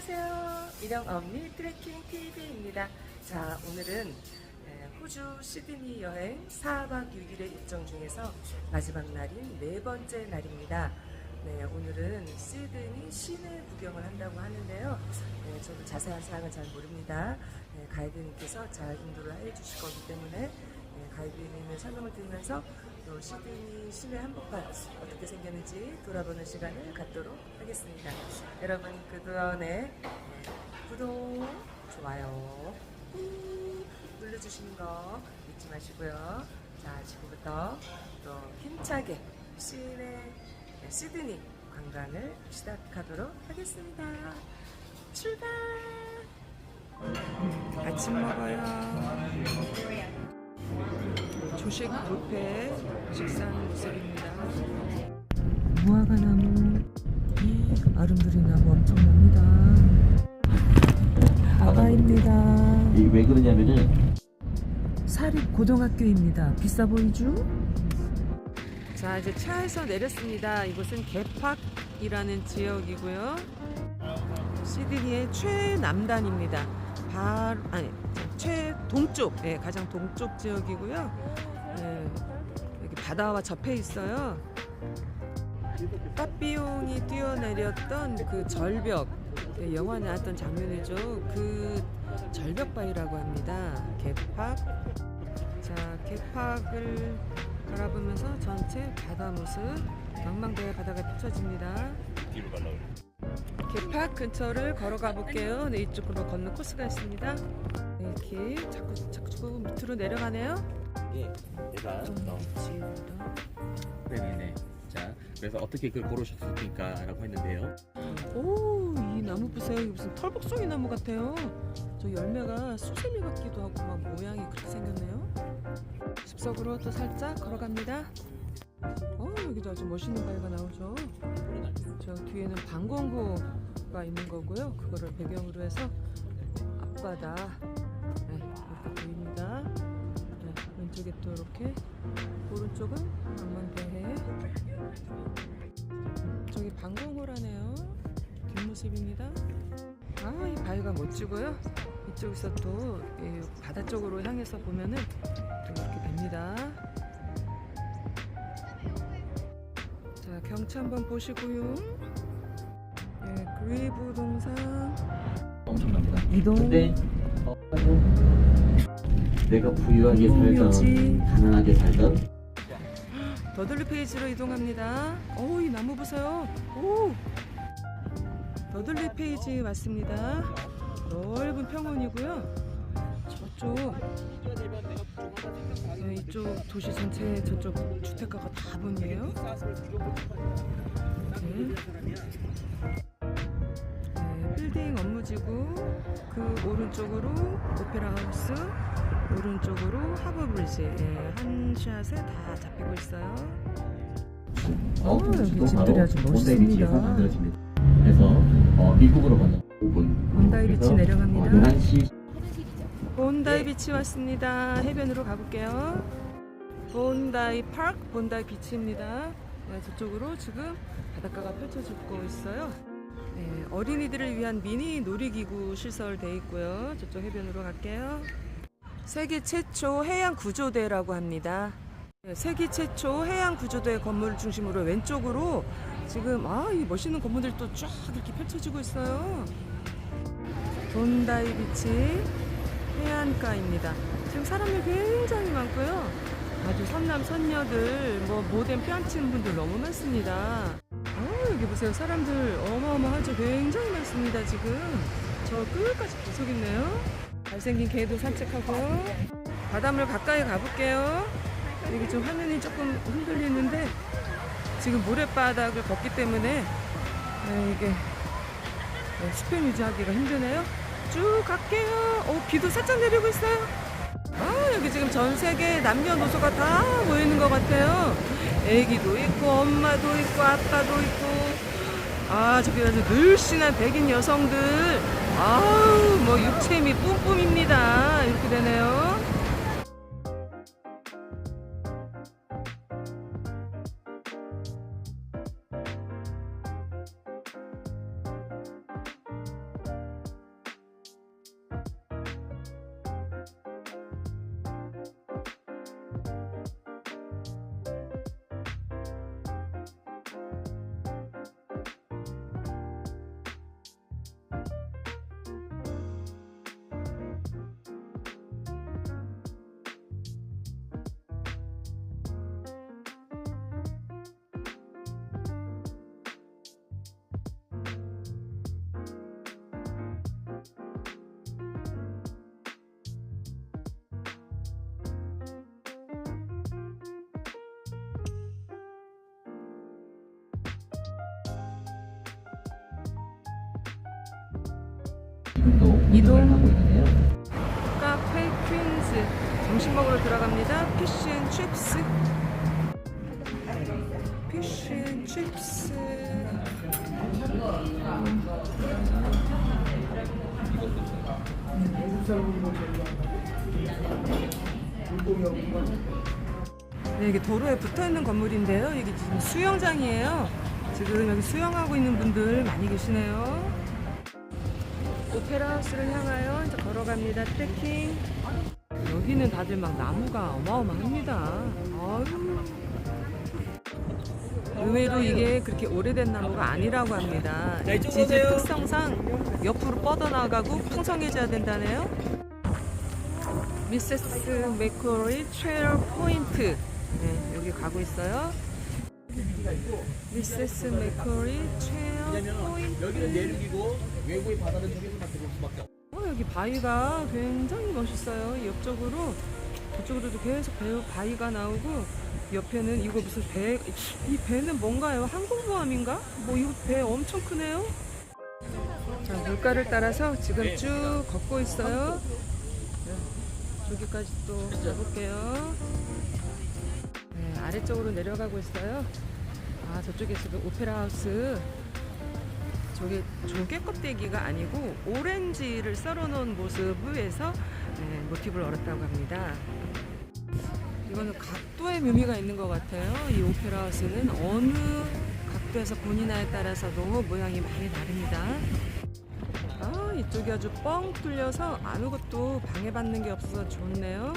안녕하세요. 일영 엄니 트레킹 TV입니다. 자, 오늘은 에, 호주 시드니 여행 4박 6일의 일정 중에서 마지막 날인 네 번째 날입니다. 네, 오늘은 시드니 시내 구경을 한다고 하는데요. 네, 저도 자세한 사항은 잘 모릅니다. 네, 가이드님께서 잘 인도를 해주실 거기 때문에 네, 가이드님의 설명을 들으면서 또 시드니 시내 한복판 어떻게 생겼는지 돌아보는 시간을 갖도록 하겠습니다. 여러분 그동안에 구독, 좋아요 꾹 눌러주시는 거 잊지 마시고요. 자 지금부터 또 힘차게 시내 시드니 관광을 시작하도록 하겠습니다. 출발! 아침 먹어요. 조식 뷔페 식사하는 모습입니다. 무화과 나무, 아름드리 나무 엄청납니다. 아바입니다. 이게 왜 그러냐면은 사립 고등학교입니다. 비싸 보이죠? 자 이제 차에서 내렸습니다. 이곳은 개팍이라는 지역이고요. 시드니의 최남단입니다. 바 아니 최동쪽, 예, 가장 동쪽 지역이고요. 바다와 접해 있어요. 빠삐용이 뛰어내렸던 그 절벽, 예, 영화에 나왔던 장면이죠. 그 절벽 바위라고 합니다. 개팍. 자, 개팍을 바라보면서 전체 바다 모습, 망망대해 바다가 펼쳐집니다. 개팍 근처를 걸어가 볼게요. 네, 이쪽으로 걷는 코스가 있습니다. 네, 이렇게 자꾸 자꾸 밑으로 내려가네요. 이게 얘가 좀 어, 지우다. 네네네 자 그래서 어떻게 그걸 고르셨습니까? 라고 했는데요 오, 이 나무 보세요. 이거 무슨 털복숭이 나무 같아요. 저 열매가 수세미 같기도 하고 막 모양이 그렇게 생겼네요. 숲속으로 또 살짝 걸어갑니다. 어, 여기도 아주 멋있는 바위가 나오죠. 저 뒤에는 방공호가 있는 거고요. 그거를 배경으로 해서 앞바다 네. 네, 왼쪽에 또 이렇게 오른쪽은 망망대해 저기 방공호라 네요. 뒷모습입니다. 아, 이 바위가 멋지고요. 이쪽에서 또이 바다 쪽으로 향해서 보면은 또 이렇게 됩니다. 자, 경치 한번 보시고요. 네, 그리브 동상 엄청납니다 이동 근데 어, 내가 부유하게. 살던 가난하게 살던 더들리 페이지로 이동합니다. 오, 이 나무 보세요. 오, 더들리 페이지 왔습니다. 넓은 평원이고요. 저쪽, 네, 이쪽 도시 전체 저쪽 주택가가 다 보이네요. 네. 네, 빌딩 업무지구 그 오른쪽으로 오페라 하우스 오른쪽으로 하버 브리지 예, 한 샷에 다 잡히고 있어요. 어, 여기 집들이 아주 멋있습니다. 만들어집니다 그래서 어, 미국으로 가는 5분 본다이 비치 내려갑니다. 어, 11시 본다이 비치 왔습니다. 해변으로 가볼게요. 본다이 파크, 본다이 비치입니다. 네, 저쪽으로 지금 바닷가가 펼쳐지고 있어요. 네, 어린이들을 위한 미니 놀이기구 시설돼 있고요. 저쪽 해변으로 갈게요. 세계 최초 해양 구조대라고 합니다. 네, 세계 최초 해양 구조대 건물을 중심으로 왼쪽으로 지금 아, 이 멋있는 건물들이 또 쫙 이렇게 펼쳐지고 있어요. 본다이 비치 해안가입니다. 지금 사람이 굉장히 많고요. 아주 선남 선녀들 뭐 모델 뺨치는 분들 너무 많습니다. 어, 여기 보세요. 사람들 어마어마하죠. 굉장히 많습니다. 지금 저 끝까지 계속 있네요. 잘생긴 개도 산책하고 바닷물 가까이 가볼게요. 여기 좀 화면이 조금 흔들리는데 지금 모래바닥을 걷기 때문에 네, 이게 네, 수평 유지하기가 힘드네요. 쭉 갈게요. 오, 비도 살짝 내리고 있어요. 아, 여기 지금 전 세계 남녀노소가 다 모이는 것 같아요. 애기도 있고, 엄마도 있고, 아빠도 있고. 아, 저기 아주 늘씬한 백인 여성들. 아우, 뭐 육체미 뿜뿜입니다. 이렇게 되네요. 이동 카페 퀸즈 점심 먹으러 들어갑니다. 피쉬앤 칩스. 피쉬앤 칩스. 네, 이게 도로에 붙어 있는 건물인데요. 이게 지금 수영장이에요. 지금 여기 수영하고 있는 분들 많이 계시네요. 오페라 하우스를 향하여 이제 걸어갑니다. 트레킹. 여기는 다들 막 나무가 어마어마합니다. 아유. 의외로 이게 그렇게 오래된 나무가 아니라고 합니다. 지질. 특성상 옆으로 뻗어나가고 풍성해져야 된다네요. 미세스 맥코리 트레일 포인트. 네, 여기 가고 있어요. 미세스 맥코리 트레일 왜냐면 포인트. 여기는 내륙이고 외국의 바다는 저기서만 들어올 수밖에 없어. 어, 여기 바위가 굉장히 멋있어요. 이 옆쪽으로 저쪽으로도 계속 배, 바위가 나오고 옆에는 이거 무슨 배, 이 배는 뭔가요? 항공모함인가? 뭐 이거 배 엄청 크네요. 자, 물가를 따라서 지금 쭉 걷고 있어요. 네, 저기까지 또 가볼게요. 네, 아래쪽으로 내려가고 있어요. 아, 저쪽에서도 오페라 하우스 저게 조개 껍데기가 아니고 오렌지를 썰어놓은 모습에서 네, 모티브를 얻었다고 합니다. 이거는 각도의 묘미가 있는 것 같아요. 이 오페라 하우스는 어느 각도에서 본인화에 따라서도 모양이 많이 다릅니다. 아, 이쪽이 아주 뻥 뚫려서 아무것도 방해받는 게 없어서 좋네요.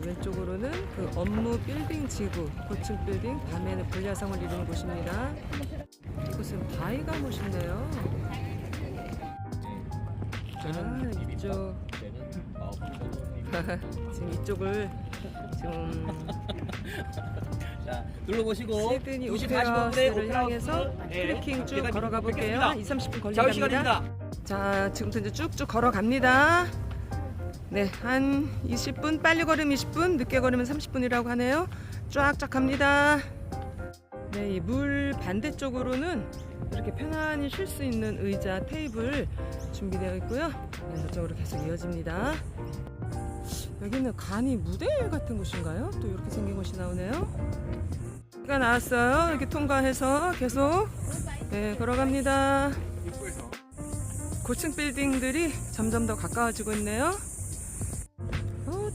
네, 왼쪽으로는 그 업무 빌딩 지구, 고층 빌딩, 밤에는 불야성을 이루는 곳입니다. 이곳은 바위가 멋있네요. 아, 이쪽. 지금 이쪽을 지금 자, 둘러보시고 시드니 2시 오페라 40분에 하우스를 향해서 트레킹 쭉 걸어가 볼게요. 2, 30분 자, 걸린답니다. 시간입니다. 자, 지금부터 이제 쭉쭉 걸어갑니다. 네, 한 20분, 빨리 걸으면 20분, 늦게 걸으면 30분이라고 하네요. 쫙쫙 갑니다. 네, 이 물 반대쪽으로는 이렇게 편안히 쉴 수 있는 의자, 테이블 준비되어 있고요. 네, 저쪽으로 계속 이어집니다. 여기는 간이 무대 같은 곳인가요? 또 이렇게 생긴 곳이 나오네요. 가 나왔어요. 이렇게 통과해서 계속 네, 걸어갑니다. 고층 빌딩들이 점점 더 가까워지고 있네요.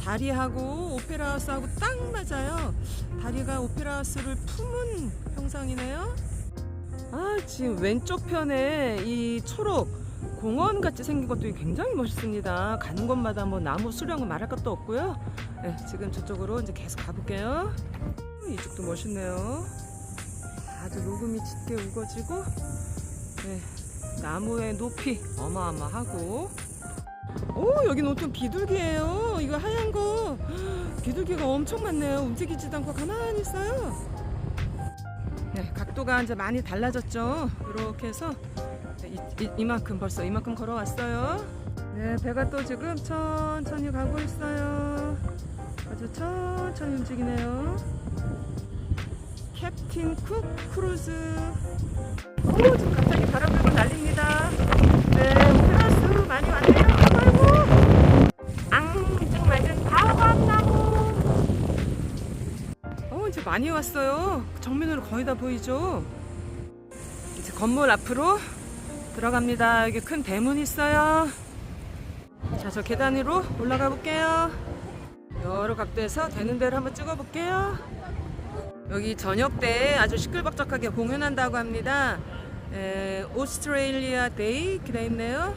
어, 다리하고 오페라 하우스하고 딱 맞아요. 다리가 오페라 하우스를 품은 형상이네요. 아, 지금 왼쪽 편에 이 초록 공원 같이 생긴 것도 굉장히 멋있습니다. 가는 곳마다 뭐 나무 수령은 말할 것도 없고요. 네, 지금 저쪽으로 이제 계속 가볼게요. 어, 이쪽도 멋있네요. 아주 녹음이 짙게 우거지고, 네, 나무의 높이 어마어마하고 오 여기는 온통 비둘기예요. 이거 하얀 거. 비둘기가 엄청 많네요. 움직이지도 않고 가만히 있어요. 네 각도가 이제 많이 달라졌죠. 이렇게 해서 이, 이, 이 만큼 벌써 이만큼 걸어왔어요. 네 배가 또 지금 천천히 가고 있어요. 아주 천천히 움직이네요. 캡틴 쿡 크루즈. 오, 지금 갑자기 바람 불고 난립니다. 왔어요. 정면으로 거의 다 보이죠? 이제 건물 앞으로 들어갑니다. 여기 큰 대문 있어요. 자, 저 계단 위로 올라가 볼게요. 여러 각도에서 되는 대로 한번 찍어 볼게요. 여기 저녁 때 아주 시끌벅적하게 공연한다고 합니다. 에, 오스트레일리아 데이 기대 있네요.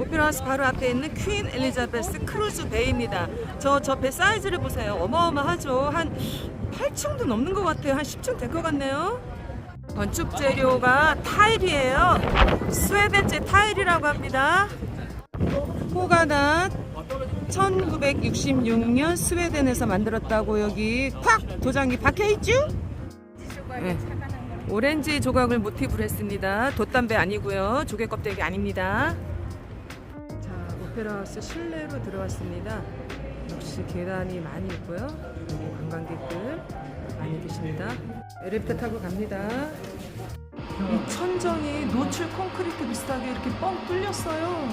오페라 하우스 바로 앞에 있는 퀸 엘리자베스 크루즈 베이입니다. 저 저 배 사이즈를 보세요. 어마어마하죠. 한 8층도 넘는 것 같아요. 한 10층 될 것 같네요. 건축 재료가 타일이에요. 스웨덴제 타일이라고 합니다. 호가낫 1966년 스웨덴에서 만들었다고 여기 콱 도장이 박혀 있죠? 네. 오렌지 조각을 모티브로 했습니다. 돛담배 아니고요. 조개 껍데기 아닙니다. 자, 오페라 하우스 실내로 들어왔습니다. 역시 계단이 많이 있고요. 여기 관광객들 많이 계십니다. 엘리베이터 타고 갑니다. 이 천정이 노출 콘크리트 비슷하게 이렇게 뻥 뚫렸어요.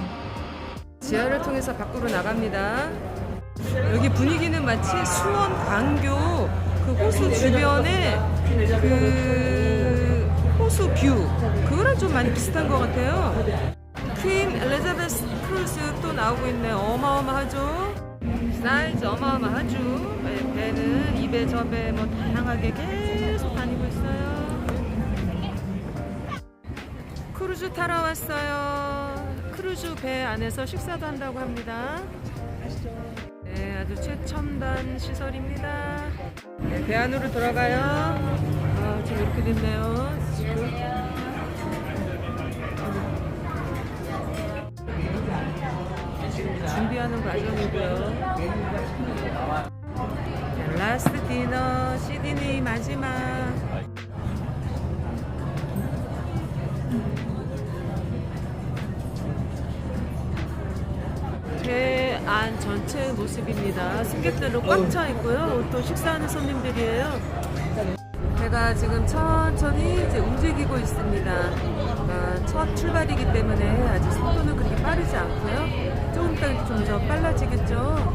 지하를 통해서 밖으로 나갑니다. 여기 분위기는 마치 수원 광교 그 호수 주변에 그 호수 뷰 그거랑 좀 많이 비슷한 것 같아요. 퀸 엘리자베스 크루즈 또 나오고 있네요. 어마어마하죠? 사이즈 어마어마하죠? 네, 배는 이배 저배 뭐 다양하게 계속 다니고 있어요. 크루즈 타러 왔어요. 크루즈 배 안에서 식사도 한다고 합니다. 네, 아주 최첨단 시설입니다. 네, 배 안으로 들어가요. 아, 지금 이렇게 됐네요. 지금. 준비하는 과정이고요. 네, 라스트 디너 시드니 마지막. 배안 전체 모습입니다. 승객들로 꽉 차 있고요. 또 식사하는 손님들이에요. 배가 지금 천천히 이제 움직이고 있습니다. 아, 첫 출발이기 때문에 아직 속도는 그렇게 빠르지 않고요. 조금 있다 좀더 빨라지겠죠.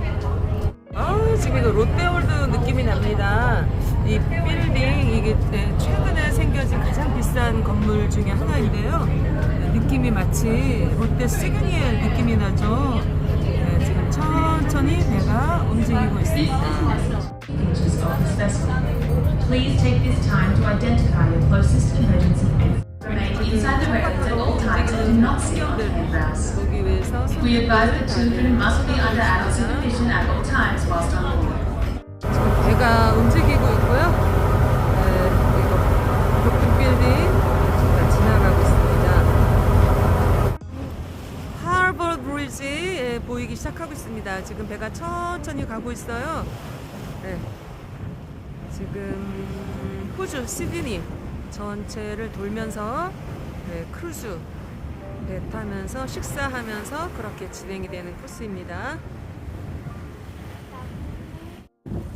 아우 지금 이거 롯데월드 느낌이 납니다. 이 빌딩 이게 네, 최근에 생겨진 가장 비싼 건물 중에 하나인데요. 네, 느낌이 마치 롯데 시그니엘 느낌이 나죠. 네, 지금 천천히 배가 움직이고 있습니다. Please take this time to identify your closest emergency exit. Remain inside the railings 보기 위해서. 지금 배가 움직이고 있고요. 네, 이거 높은 빌딩 지나가고 있습니다. 하버 브리지 예, 보이기 시작하고 있습니다. 지금 배가 천천히 가고 있어요. 네. 지금 호주 시드니 전체를 돌면서 네, 크루즈 배 타면서 식사하면서 그렇게 진행이 되는 코스입니다.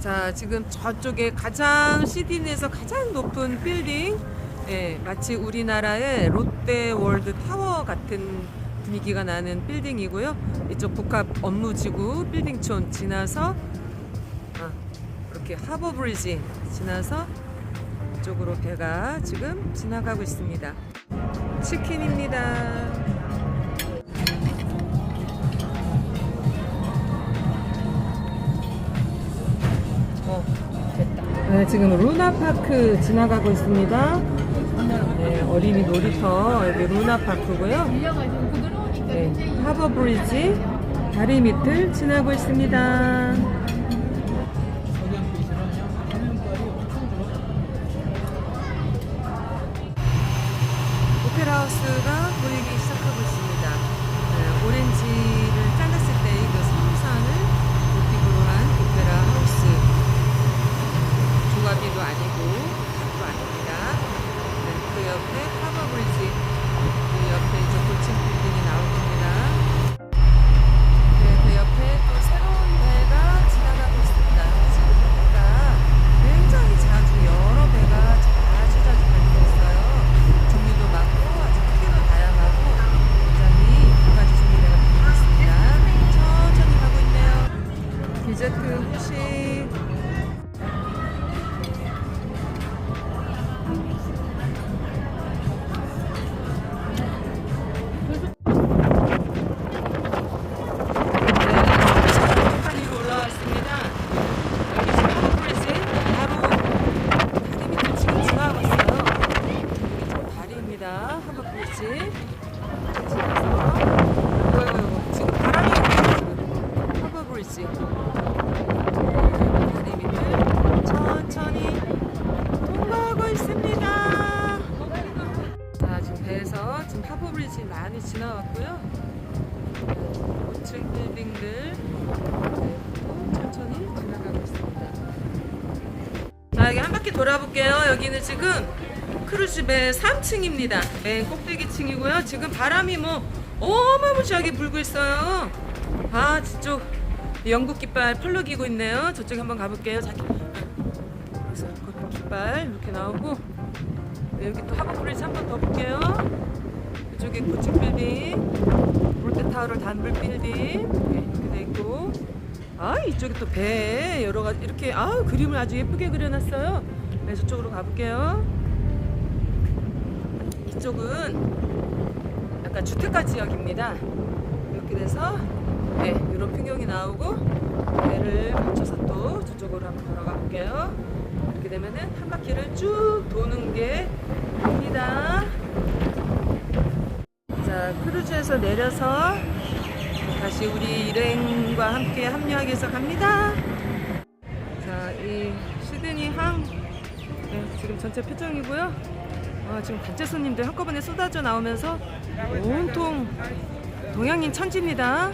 자, 지금 저쪽에 가장 시드니에서 가장 높은 빌딩, 예, 마치 우리나라의 롯데월드 타워 같은 분위기가 나는 빌딩이고요. 이쪽 복합 업무지구 빌딩촌 지나서 아, 이렇게 하버 브리지 지나서 이쪽으로 배가 지금 지나가고 있습니다. 치킨입니다. 네, 지금 루나파크 지나가고 있습니다. 네, 어린이 놀이터, 여기 루나파크고요. 네, 하버 브리지 다리 밑을 지나고 있습니다. 오페라 하우스가 바퀴 돌아볼게요. 여기는 지금 크루즈 배 3층입니다. 맨 꼭대기층이고요. 지금 바람이 뭐 어마무시하게 불고 있어요. 아 저쪽 영국 깃발 펄럭이고 있네요. 저쪽에 한번 가볼게요. 자, 그래서 그 깃발 이렇게 나오고 네, 여기 또 하버 브리지 한번 더 볼게요. 이쪽에 고층 빌딩, 롯데타워를 단블 빌딩 아 이쪽에 또 배 여러 가지 이렇게 아 그림을 아주 예쁘게 그려놨어요. 네, 저쪽으로 가볼게요. 이쪽은 약간 주택가 지역입니다. 이렇게 돼서 네, 이런 풍경이 나오고 배를 맞춰서 또 저쪽으로 한번 걸어가 볼게요. 이렇게 되면은 한 바퀴를 쭉 도는 게 됩니다. 자, 크루즈에서 내려서 다시 우리 일행과 함께 합류하기 위해서 갑니다. 자, 이 시드니 항 네, 지금 전체 표정이고요. 아, 지금 단체 손님들 한꺼번에 쏟아져 나오면서 온통 동양인 천지입니다.